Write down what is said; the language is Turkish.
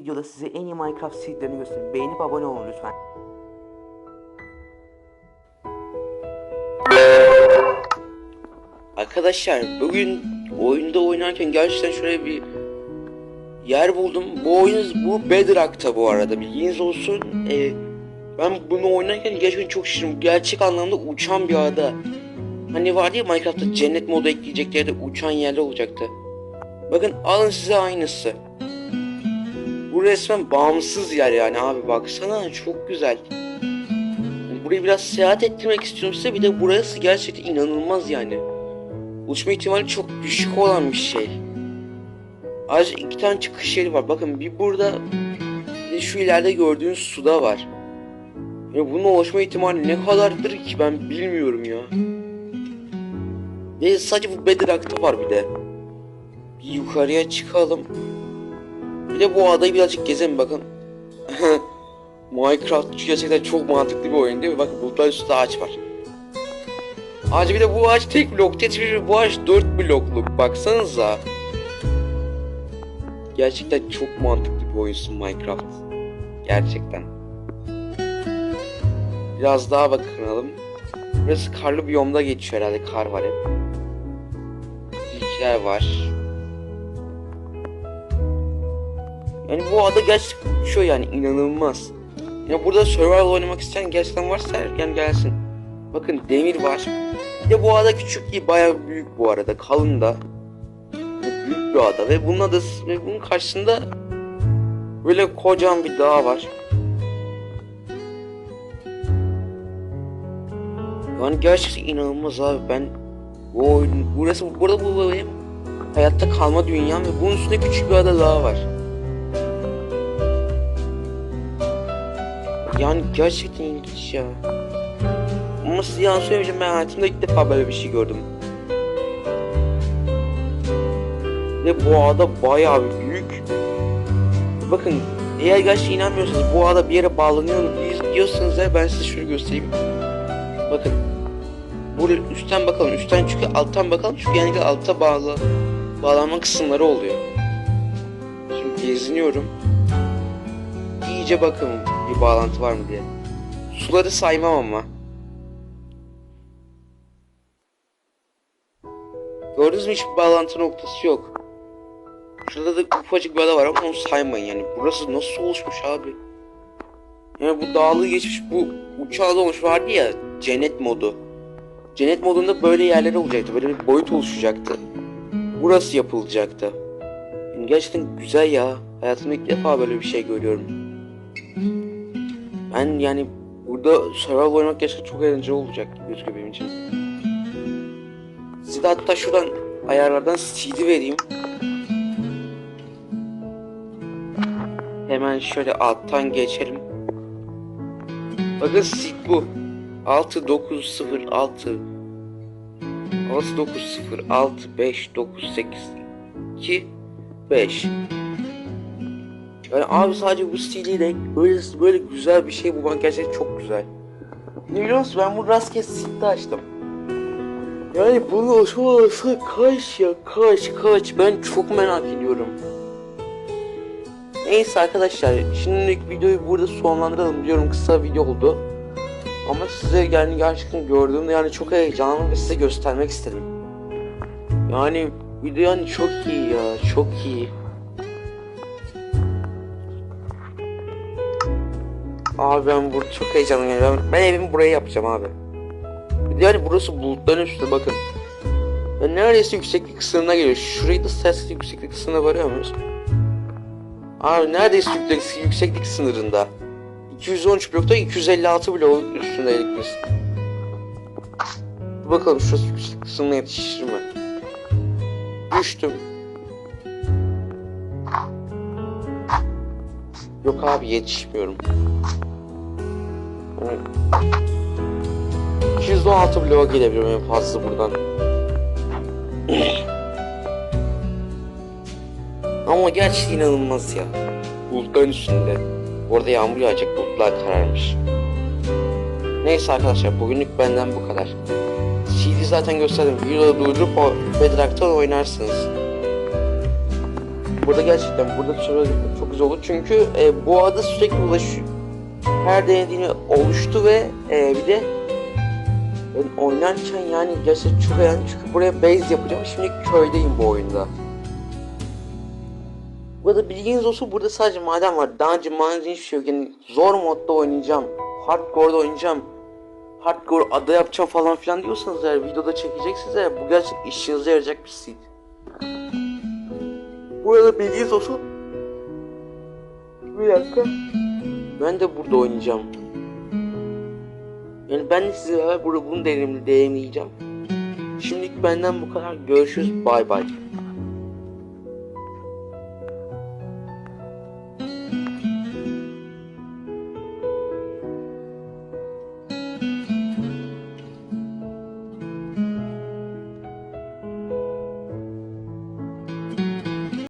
videoda size en iyi Minecraft seedlerini göstereyim. Beğenip abone olun lütfen. Arkadaşlar bugün oyunda oynarken gerçekten şöyle bir yer buldum. Bu oyun bu Bedrock'ta bu arada bilginiz olsun. Ee, ben bunu oynarken gerçekten çok şaşırdım. Gerçek anlamda uçan bir ada. Hani vardı ya Minecraft'ta cennet modu ekleyecekleri de uçan yerler olacaktı. Bakın alın size aynısı. Bu resmen bağımsız yer yani abi baksana çok güzel. Burayı biraz seyahat ettirmek istiyorum size bir de burası gerçekten inanılmaz yani. Uçma ihtimali çok düşük olan bir şey. Ayrıca iki tane çıkış yeri var. Bakın bir burada bir de şu ileride gördüğünüz suda var. Ya bunun ulaşma ihtimali ne kadardır ki ben bilmiyorum ya. Ve sadece bu Bedrock'ta var bir de. Bir yukarıya çıkalım. Bir de bu adayı birazcık gezelim bakın. Minecraft gerçekten çok mantıklı bir oyun değil mi? Bakın bulutlar üstünde ağaç var. Ağacı bir de bu ağaç tek yetişmiş ve bu ağaç 4 blokluk. Baksanıza. Gerçekten çok mantıklı bir oyunsun Minecraft. Gerçekten. Biraz daha bakalım. Burası karlı biyomda geçiyor herhalde. Kar var hep. Tilkiler var. Yani bu ada gerçekten uçuyor yani inanılmaz. Yani burada survival oynamak isteyen gerçekten varsa yani gelsin. Bakın demir var. Bir de bu ada küçük değil bayağı büyük bu arada. Kalın da. Büyük bir ada ve bunun adası bunun karşısında böyle kocaman bir dağ var. Yani gerçekten inanılmaz abi ben bu oyun burası burada bu benim hayatta kalma dünyam ve bunun üstünde küçük bir ada daha var. Yani gerçekten ilginç ya. Ama size yalan söylemeyeceğim ben hayatımda ilk defa böyle bir şey gördüm. Ve bu ağda bayağı büyük. Bakın eğer gerçekten inanmıyorsanız bu ağda bir yere bağlanıyor diyorsanız da ben size şunu göstereyim. Bakın. Burada üstten bakalım. Üstten çünkü alttan bakalım. Çünkü yani altta bağlı bağlanma kısımları oluyor. Şimdi geziniyorum. İyice bakın bir bağlantı var mı diye. Suları saymam ama. Gördünüz mü hiçbir bağlantı noktası yok. Şurada da ufacık bir ada var ama onu saymayın yani. Burası nasıl oluşmuş abi? Yani bu dağlığı geçmiş bu uçağı olmuş vardı ya cennet modu. Cennet modunda böyle yerler olacaktı. Böyle bir boyut oluşacaktı. Burası yapılacaktı. Yani gerçekten güzel ya. Hayatımda ilk defa böyle bir şey görüyorum. Ben yani burada survival oynamak gerçekten çok eğlenceli olacak gözüküyor benim için. Size hatta şuradan ayarlardan CD vereyim. Hemen şöyle alttan geçelim. Bakın seed bu. 6906 6906 598 2 5 Yani abi sadece bu stiliyle böyle böyle güzel bir şey bulmak gerçekten çok güzel. Ne biliyor musun ben bu rastgele seed'de açtım. Yani bunu olsa kaç ya kaç kaç ben çok merak ediyorum. Neyse arkadaşlar şimdilik videoyu burada sonlandıralım biliyorum kısa video oldu. Ama size yani gerçekten gördüğümde yani çok heyecanlı ve size göstermek istedim. Yani video yani çok iyi ya çok iyi. Abi ben burada çok heyecanlıyım. Ben, ben evimi buraya yapacağım abi. Yani burası bulutların üstü bakın. Ben neredeyse yükseklik sınırına geliyor. Şurayı da isterseniz yükseklik sınırına varıyor muyuz? Abi neredeyse yükseklik, yükseklik sınırında. 213 blokta 256 blok üstündeydik biz. Bakalım şurası yükseklik sınırına yetişir mi? Düştüm. Yok abi yetişmiyorum. Evet. 216 bloğa gelebilirim en fazla buradan. Ama gerçekten inanılmaz ya. Bulutların üstünde. Orada yağmur yağacak bulutlar kararmış. Neyse arkadaşlar bugünlük benden bu kadar. CD zaten gösterdim. Videoda durdurup o Bedrock'tan oynarsınız. Burada gerçekten burada sonra çok güzel olur çünkü e, bu ada sürekli ulaşıyor. Her denediğini oluştu ve e, bir de ben oynarken yani gerçekten çok eğlendim çünkü buraya base yapacağım. Şimdi köydeyim bu oyunda. Burada bilginiz olsun burada sadece maden var. Daha önce maden hiçbir şey yok. Yani zor modda oynayacağım. Hardcore'da oynayacağım. Hardcore ada yapacağım falan filan diyorsanız eğer videoda çekeceksiniz eğer bu gerçekten işinize yarayacak bir seed. Burada bilginiz olsun. Bir dakika. Ben de burada oynayacağım. Yani ben de size beraber burada bunu deneyim, deneyimleyeceğim. Şimdilik benden bu kadar. Görüşürüz. Bay bay.